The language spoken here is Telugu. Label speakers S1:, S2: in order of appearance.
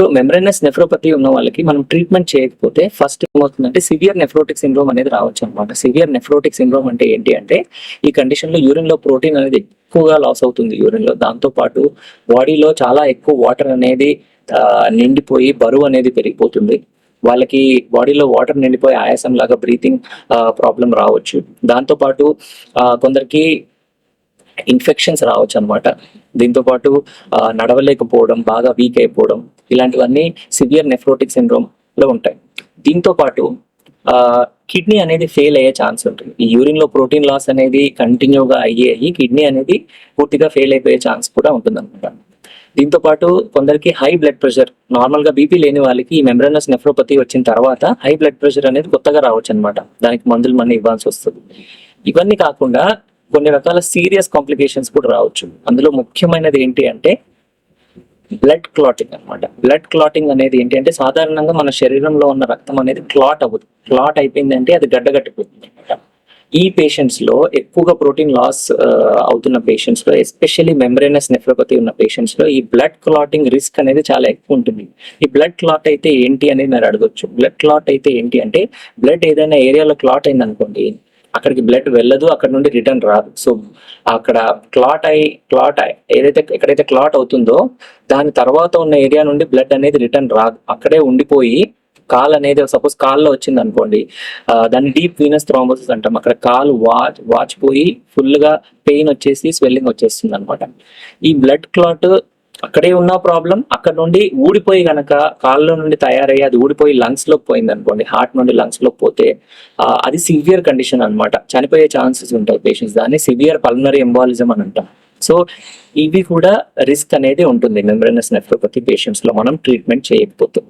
S1: సో మెమ్రైనస్ నెఫ్రోపతి ఉన్న వాళ్ళకి మనం ట్రీట్మెంట్ చేయకపోతే ఫస్ట్ ఏమవుతుందంటే సివియర్ నెఫ్రోటిక్ సిండ్రోమ్ అనేది రావచ్చు అనమాట సివియర్ నెఫ్రోటిక్ సిండ్రోమ్ అంటే ఏంటి అంటే ఈ కండిషన్లో యూరిన్లో ప్రోటీన్ అనేది ఎక్కువగా లాస్ అవుతుంది యూరిన్లో. దాంతో పాటు బాడీలో చాలా ఎక్కువ వాటర్ అనేది నిండిపోయి బరువు అనేది పెరిగిపోతుంది. వాళ్ళకి బాడీలో వాటర్ నిండిపోయి ఆయాసం లాగా బ్రీతింగ్ ప్రాబ్లం రావచ్చు. దాంతో పాటు కొందరికి ఇన్ఫెక్షన్స్ రావచ్చు అనమాట దీంతో పాటు నడవలేకపోవడం బాగా వీక్ అయిపోవడం ఇలాంటివన్నీ సివియర్ నెఫ్రోటిక్ సిండ్రోమ్లో ఉంటాయి. దీంతో పాటు కిడ్నీ అనేది ఫెయిల్ అయ్యే ఛాన్స్ ఉంటుంది. ఈ యూరిన్లో ప్రోటీన్ లాస్ అనేది కంటిన్యూగా అయ్యి అయ్యి కిడ్నీ అనేది పూర్తిగా ఫెయిల్ అయిపోయే ఛాన్స్ కూడా ఉంటుంది అనమాట దీంతో పాటు కొందరికి హై బ్లడ్ ప్రెషర్ నార్మల్గా బీపీ లేని వాళ్ళకి ఈ మెంబ్రనస్ నెఫ్రోపతి వచ్చిన తర్వాత హై బ్లడ్ ప్రెషర్ అనేది కొత్తగా రావచ్చు అనమాట దానికి మందులు మనం ఇవ్వాల్సి వస్తుంది. ఇవన్నీ కాకుండా కొన్ని రకాల సీరియస్ కాంప్లికేషన్స్ కూడా రావచ్చు. అందులో ముఖ్యమైనది ఏంటి అంటే బ్లడ్ క్లాటింగ్ అన్నమాట. బ్లడ్ క్లాటింగ్ అనేది ఏంటి అంటే సాధారణంగా మన శరీరంలో ఉన్న రక్తం అనేది క్లాట్ అవ్వదు. క్లాట్ అయిపోయింది అంటే అది గడ్డగట్టిపోతుంది అనమాట ఈ పేషెంట్స్లో ఎక్కువగా ప్రోటీన్ లాస్ అవుతున్న పేషెంట్స్లో ఎస్పెషల్లీ మెంబ్రేనస్ నెఫ్రోపతి ఉన్న పేషెంట్స్లో ఈ బ్లడ్ క్లాటింగ్ రిస్క్ అనేది చాలా ఎక్కువ ఉంటుంది. ఈ బ్లడ్ క్లాట్ అయితే ఏంటి అనేది మీరు అడగొచ్చు. బ్లడ్ క్లాట్ అయితే ఏంటి అంటే బ్లడ్ ఏదైనా ఏరియాలో క్లాట్ అయింది అనుకోండి అక్కడికి బ్లడ్ వెళ్ళదు అక్కడ నుండి రిటర్న్ రాదు. సో అక్కడ క్లాట్ అయి క్లాట్ అయి ఏదైతే ఎక్కడైతే క్లాట్ అవుతుందో దాని తర్వాత ఉన్న ఏరియా నుండి బ్లడ్ అనేది రిటర్న్ రాదు. అక్కడే ఉండిపోయి కాల్ అనేది సపోజ్ కాల్లో వచ్చింది అనుకోండి దాన్ని డీప్ వీనస్ థ్రాంబోసిస్ అంటాం. అక్కడ కాలు వాచ్ వాచిపోయి ఫుల్గా పెయిన్ వచ్చేసి స్వెల్లింగ్ వచ్చేస్తుంది అనమాట ఈ బ్లడ్ క్లాట్ అక్కడే ఉన్న ప్రాబ్లం అక్కడ నుండి ఊడిపోయి గనక కాళ్ళలో నుండి తయారయ్యి అది ఊడిపోయి లంగ్స్లో పోయింది అనుకోండి హార్ట్ నుండి లంగ్స్లో పోతే అది సివియర్ కండిషన్ అన్నమాట. చనిపోయే ఛాన్సెస్ ఉంటాయి పేషెంట్స్ దాన్ని సివియర్ పల్మనరీ ఎంబాలిజం అని అంటాం. సో ఇవి కూడా రిస్క్ అనేది ఉంటుంది మెంబ్రెనస్ నెఫ్రోపతి పేషెంట్స్లో. మనం ట్రీట్మెంట్ చేయకపోతే.